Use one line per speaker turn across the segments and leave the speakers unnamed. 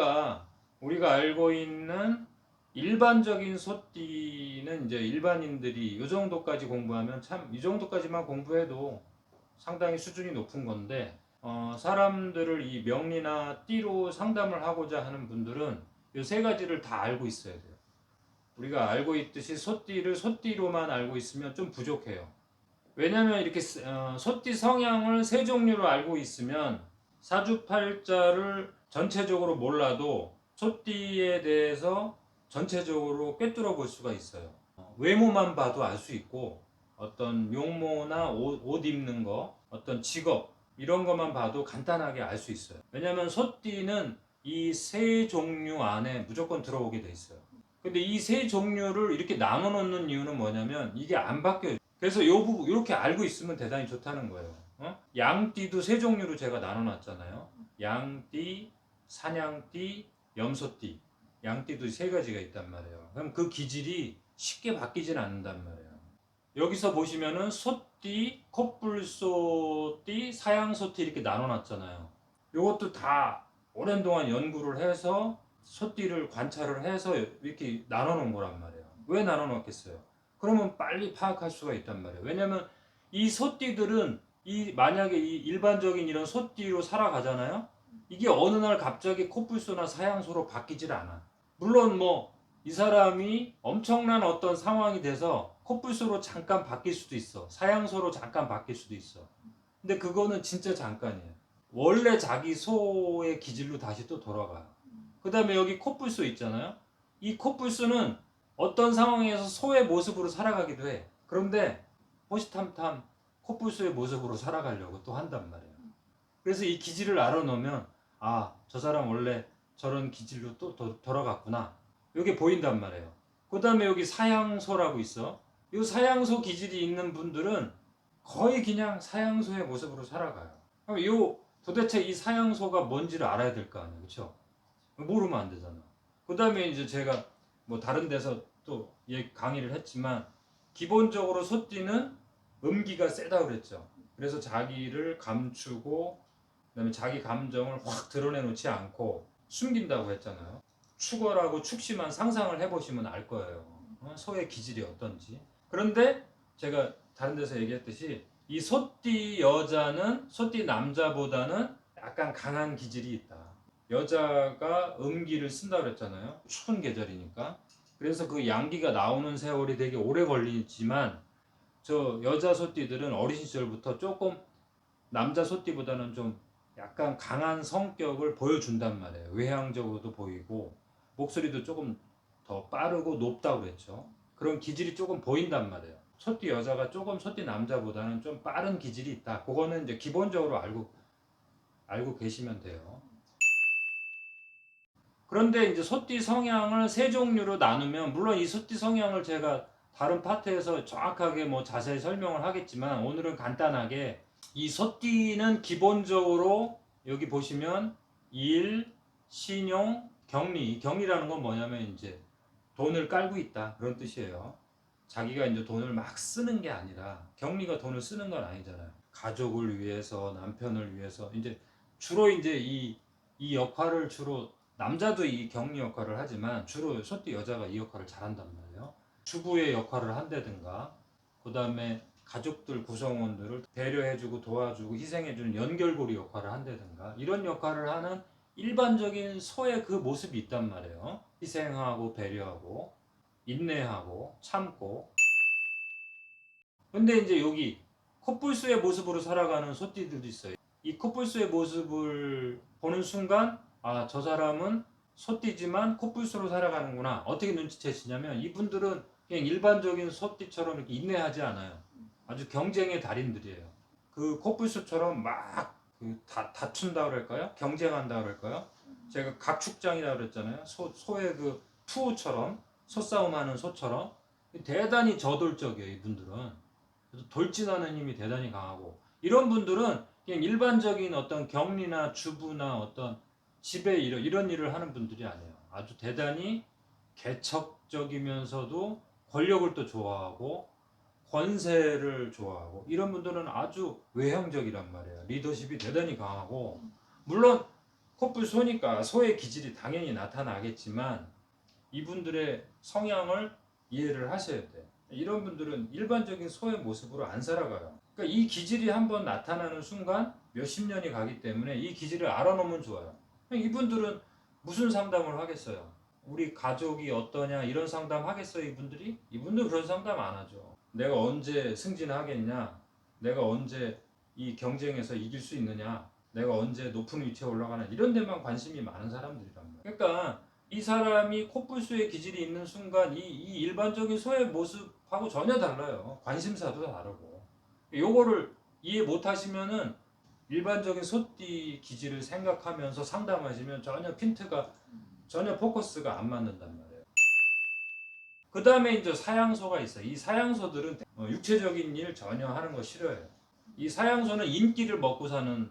소띠가 우리가 알고 있는 일반적인 소띠는 이제 일반인들이 이 정도까지 공부하면 참 이 정도까지만 공부해도 상당히 수준이 높은 건데 어, 사람들을 이 명리나 띠로 상담을 하고자 하는 분들은 이 세 가지를 다 알고 있어야 돼요. 우리가 알고 있듯이 소띠를 소띠로만 알고 있으면 좀 부족해요. 왜냐하면 이렇게 스- 어, 소띠 성향을 세 종류로 알고 있으면 사주팔자를 전체적으로 몰라도 소띠에 대해서 전체적으로 꿰뚫어 볼 수가 있어요. 어, 외모만 봐도 알 수 있고 어떤 용모나 옷, 옷 입는 거, 어떤 직업 이런 것만 봐도 간단하게 알 수 있어요. 왜냐하면 소띠는 이 세 종류 안에 무조건 들어오게 돼 있어요. 근데 이 세 종류를 이렇게 나눠 놓는 이유는 뭐냐면 이게 안 바뀌어요. 그래서 요 부분 이렇게 알고 있으면 대단히 좋다는 거예요. 어? 양띠도 세 종류로 제가 나눠 놨잖아요. 양띠, 사냥띠, 염소띠. 양띠도 세 가지가 있단 말이에요. 그럼 그 기질이 쉽게 바뀌진 않는단 말이에요. 여기서 보시면은 소띠, 콧불소띠, 사양소띠 이렇게 나눠놨잖아요. 이것도 다 오랜 동안 연구를 해서 소띠를 관찰을 해서 이렇게 나눠놓은 거란 말이에요. 왜 나눠놓겠어요? 그러면 빨리 파악할 수가 있단 말이에요. 왜냐면 이 소띠들은 이 만약에 이 일반적인 이런 소띠로 살아가잖아요. 이게 어느 날 갑자기 콧불소나 사양소로 바뀌질 않아. 물론 뭐 이 사람이 엄청난 어떤 상황이 돼서 콧불소로 잠깐 바뀔 수도 있어. 사양소로 잠깐 바뀔 수도 있어. 근데 그거는 진짜 잠깐이에요. 원래 자기 소의 기질로 다시 또 돌아가요. 그 다음에 여기 콧불소 있잖아요. 이 콧불소는 어떤 상황에서 소의 모습으로 살아가기도 해. 그런데 호시탐탐 콧불소의 모습으로 살아가려고 또 한단 말이에요. 그래서 이 기질을 알아놓으면 아, 저 사람 원래 저런 기질로 또 도- 돌아갔구나. 이게 보인단 말이에요. 그 다음에 여기 사양소라고 있어. 이 사양소 기질이 있는 분들은 거의 그냥 사양소의 모습으로 살아가요. 그럼 이 도대체 이 사양소가 뭔지를 알아야 될 거 아니에요. 그렇죠? 모르면 안 되잖아. 그 다음에 이제 제가 뭐 다른 데서 또얘 강의를 했지만 기본적으로 소띠는 음기가 세다 그랬죠. 그래서 자기를 감추고 그다음에 자기 감정을 확 드러내놓지 않고 숨긴다고 했잖아요. 축월하고 축심한 상상을 해보시면 알 거예요. 어? 소의 기질이 어떤지. 그런데 제가 다른 데서 얘기했듯이 이 소띠 여자는 소띠 남자보다는 약간 강한 기질이 있다. 여자가 음기를 쓴다 그랬잖아요. 추운 계절이니까. 그래서 그 양기가 나오는 세월이 되게 오래 걸리지만 저 여자 소띠들은 어린 시절부터 조금 남자 소띠보다는 좀 약간 강한 성격을 보여준단 말이에요. 외향적으로도 보이고 목소리도 조금 더 빠르고 높다고 그랬죠. 그런 기질이 조금 보인단 말이에요. 소띠 여자가 조금 소띠 남자보다는 좀 빠른 기질이 있다. 그거는 이제 기본적으로 알고 알고 계시면 돼요. 그런데 이제 소띠 성향을 세 종류로 나누면 물론 이 소띠 성향을 제가 다른 파트에서 정확하게 뭐 자세히 설명을 하겠지만 오늘은 간단하게 이 소띠는 기본적으로 여기 보시면 일, 신용, 격리. 이 격리라는 건 뭐냐면 이제 돈을 깔고 있다 그런 뜻이에요. 자기가 이제 돈을 막 쓰는 게 아니라 격리가 돈을 쓰는 건 아니잖아요. 가족을 위해서 남편을 위해서 이제 주로 이제 이, 이 역할을 주로 남자도 이 격리 역할을 하지만 주로 소띠 여자가 이 역할을 잘한단 말이에요. 주부의 역할을 한다든가 그 다음에 가족들 구성원들을 배려해주고 도와주고 희생해주는 연결고리 역할을 한다든가 이런 역할을 하는 일반적인 소의 그 모습이 있단 말이에요. 희생하고 배려하고 인내하고 참고. 근데 이제 여기 콧불소의 모습으로 살아가는 소띠들도 있어요. 이 콧불소의 모습을 보는 순간 아 저 사람은 소띠지만 콧불소로 살아가는구나. 어떻게 눈치채시냐면 이분들은 그냥 일반적인 소띠처럼 이렇게 인내하지 않아요. 아주 경쟁의 달인들이에요. 그 콧불소처럼 막 그 다, 다툰다 그럴까요? 경쟁한다 그럴까요? 제가 각축장이라 그랬잖아요. 소, 소의 그 투우처럼 소싸움하는 소처럼 대단히 저돌적이에요. 이분들은 돌진하는 힘이 대단히 강하고 이런 분들은 그냥 일반적인 어떤 격리나 주부나 어떤 집에 이런, 이런 일을 하는 분들이 아니에요. 아주 대단히 개척적이면서도 권력을 또 좋아하고 권세를 좋아하고 이런 분들은 아주 외향적이란 말이에요. 리더십이 대단히 강하고 물론 코뿔 소니까 소의 기질이 당연히 나타나겠지만 이분들의 성향을 이해를 하셔야 돼. 이런 분들은 일반적인 소의 모습으로 안 살아가요. 그러니까 이 기질이 한번 나타나는 순간 몇십 년이 가기 때문에 이 기질을 알아놓으면 좋아요. 이분들은 무슨 상담을 하겠어요? 우리 가족이 어떠냐 이런 상담 하겠어요 이분들이? 이분들 그런 상담 안 하죠. 내가 언제 승진하겠냐? 내가 언제 이 경쟁에서 이길 수 있느냐? 내가 언제 높은 위치에 올라가냐? 이런 데만 관심이 많은 사람들이란 말이에요. 그러니까 이 사람이 코뿔소의 기질이 있는 순간 이, 이 일반적인 소의 모습하고 전혀 달라요. 관심사도 다르고. 요거를 이해 못 하시면은 일반적인 소띠 기질을 생각하면서 상담하시면 전혀 핀트가 전혀 포커스가 안 맞는단 말이에요. 그 다음에 이제 사양소가 있어요. 이 사양소들은 어, 육체적인 일 전혀 하는 거 싫어해요. 이 사양소는 인기를 먹고 사는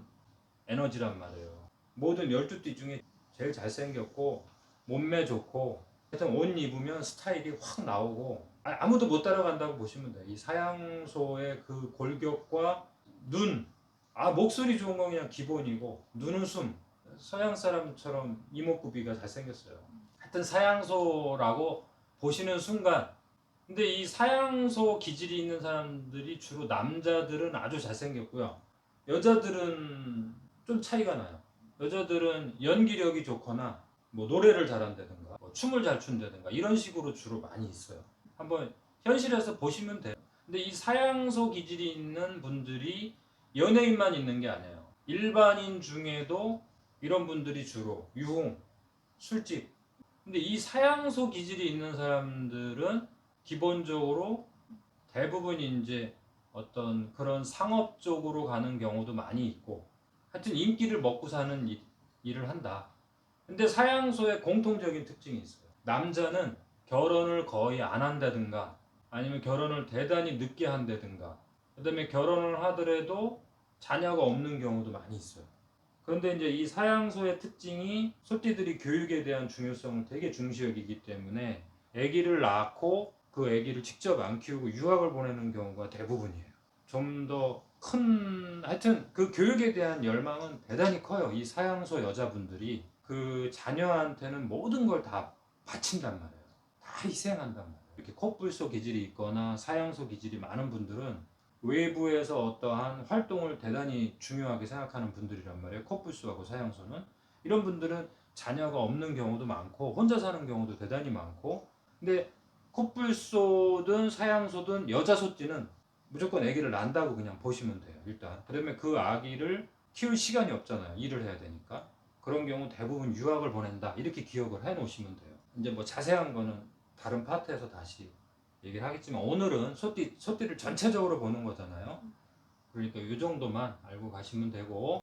에너지란 말이에요. 모든 열두띠 중에 제일 잘생겼고 몸매 좋고 하여튼 옷 입으면 스타일이 확 나오고 아- 아무도 못 따라간다고 보시면 돼요. 이 사양소의 그 골격과 눈, 아 목소리 좋은 건 그냥 기본이고 눈웃음 서양 사람처럼 이목구비가 잘생겼어요. 하여튼 사양소라고 보시는 순간 근데 이 사양소 기질이 있는 사람들이 주로 남자들은 아주 잘생겼고요. 여자들은 좀 차이가 나요. 여자들은 연기력이 좋거나 뭐 노래를 잘한다든가 뭐 춤을 잘 춘다든가 이런 식으로 주로 많이 있어요. 한번 현실에서 보시면 돼요. 근데 이 사양소 기질이 있는 분들이 연예인만 있는 게 아니에요. 일반인 중에도 이런 분들이 주로 유흥, 술집. 근데 이 사양소 기질이 있는 사람들은 기본적으로 대부분 이제 어떤 그런 상업 쪽으로 가는 경우도 많이 있고 하여튼 인기를 먹고 사는 일- 일을 한다. 근데 사양소의 공통적인 특징이 있어요. 남자는 결혼을 거의 안 한다든가 아니면 결혼을 대단히 늦게 한다든가 그다음에 결혼을 하더라도 자녀가 없는 경우도 많이 있어요. 그런데 이제 이 사양소의 특징이 소띠들이 교육에 대한 중요성을 되게 중시 여기기 때문에 아기를 낳고 그 아기를 직접 안 키우고 유학을 보내는 경우가 대부분이에요. 좀 더 큰 하여튼 그 교육에 대한 열망은 대단히 커요. 이 사양소 여자분들이 그 자녀한테는 모든 걸 다 바친단 말이에요. 다 희생한단 말이에요. 이렇게 코뿔소 기질이 있거나 사양소 기질이 많은 분들은 외부에서 어떠한 활동을 대단히 중요하게 생각하는 분들이란 말이에요. 코뿔소하고 사양소는 이런 분들은 자녀가 없는 경우도 많고 혼자 사는 경우도 대단히 많고 근데 코뿔소든 사양소든 여자 소띠는 무조건 아기를 낳는다고 그냥 보시면 돼요. 일단 그러면 그 아기를 키울 시간이 없잖아요. 일을 해야 되니까 그런 경우 대부분 유학을 보낸다 이렇게 기억을 해 놓으시면 돼요. 이제 뭐 자세한 거는 다른 파트에서 다시 얘기를 하겠지만 오늘은 소띠 소띠를 전체적으로 보는 거잖아요. 그러니까 이 정도만 알고 가시면 되고